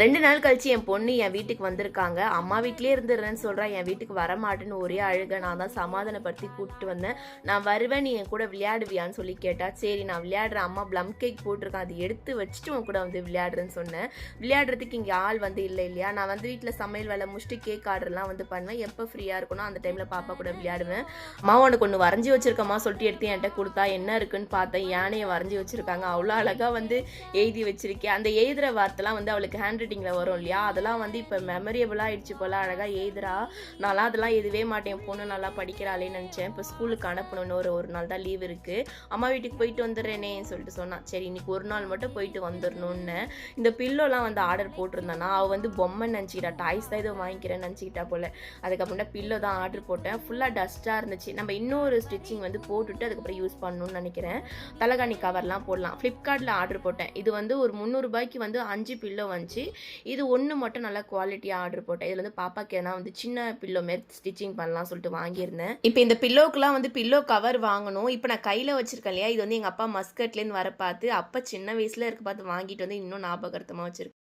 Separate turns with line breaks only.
ரெண்டு நாள் கழிச்சு என் பொண்ணு என் வீட்டுக்கு வந்திருக்காங்க. அம்மா வீட்லேயே இருந்துடுறேன்னு சொல்றா. என் வீட்டுக்கு வர மாட்டேன்னு ஒரே அழுக. நான் தான் சமாதானப்படுத்தி கூப்பிட்டு வந்தேன். நான் வருவேன் நீ என் கூட விளையாடுவியான்னு சொல்லி கேட்டா சரி நான் விளையாடுறேன். அம்மா ப்ளம் கேக் போட்டிருக்கேன் அதை எடுத்து வச்சுட்டு உன் கூட வந்து விளையாடுறேன்னு சொன்னேன். விளையாடுறதுக்கு இங்கே ஆள் வந்து இல்லை இல்லையா? நான் வந்து வீட்டில் சமையல் வேலை முடிச்சுட்டு கேக் ஆர்டர்லாம் வந்து பண்ணுவேன். எப்போ ஃப்ரீயாக இருக்கணும் அந்த டைமில் பாப்பா கூட விளையாடுவேன். அம்மா உனக்கு ஒன்று வரைஞ்சி வச்சிருக்கம்மா. சொல்லிட்டு எடுத்து என்கிட்ட கொடுத்தா என்ன இருக்குன்னு பார்த்தேன். யானையை வரைஞ்சி வச்சிருக்காங்க. அவ்வளோ அழகாக வந்து எழுதி வச்சிருக்கேன். அந்த எழுதுகிற வார்த்தைலாம் வந்து அவளுக்கு ஹேண்ட் ஹேண்ட்ரைட்டிங்கில் வரும் இல்லையா? அதெல்லாம் வந்து இப்போ மெமரியபிளாக ஆயிடுச்சு போல அழகாக எழுதுறா. நான்லாம் அதெல்லாம் எழுதவே மாட்டேன். பொண்ணு நல்லா படிக்கிறாளே நினச்சேன். இப்போ ஸ்கூலுக்கு அனுப்பணும்னு ஒரு ஒரு நாள் தான் லீவ் இருக்குது அம்மா வீட்டுக்கு போயிட்டு வந்துடுறேனே சொல்லிட்டு சொன்னான். சரி இன்னைக்கு ஒரு நாள் மட்டும் போயிட்டு வந்துடணும்னு. இந்த பில்லோலாம் வந்து ஆர்டர் போட்டிருந்தானா? அவள் வந்து பொம்மை நினச்சிக்கிட்டா டாய்ஸ் தான் ஏதோ வாங்கிக்கிறேன்னு நினச்சிக்கிட்டா போல. அதுக்கப்புறம் தான் பில்லோ தான் ஆர்டர் போட்டேன். ஃபுல்லாக டஸ்ட்டாக இருந்துச்சு. நம்ம இன்னொரு ஸ்டிச்சிங் வந்து போட்டுட்டு அதுக்கப்புறம் யூஸ் பண்ணணும்னு நினைக்கிறேன். தலைகாணி கவர்லாம் போடலாம். ஃப்ளிப்கார்ட்டில் ஆர்டர் போட்டேன். இது வந்து ஒரு முந்நூறுபாய்க்கு வந்து அஞ்சு பில்லோ வந்துச்சு. இது ஒன்று மட்டும் நல்லா குவாலிட்டியாக ஆர்டர் போட்டேன். இதில் வந்து பாப்பாக்கு ஏன்னா வந்து சின்ன பில்லோ மாரி ஸ்டிச்சிங் பண்ணலாம் சொல்லிட்டு வாங்கியிருந்தேன். இப்போ இந்த பில்லோக்கெலாம் வந்து பில்லோ கவர் வாங்கணும். இப்போ நான் கையில் வச்சிருக்கேன் இல்லையா? இது வந்து எங்கள் அப்பா மஸ்கட்லேருந்து வர பார்த்து அப்போ சின்ன வயசில் இருக்க பார்த்து வாங்கிட்டு வந்து இன்னும் ஞாபகர்த்தமாக வச்சிருக்கேன்.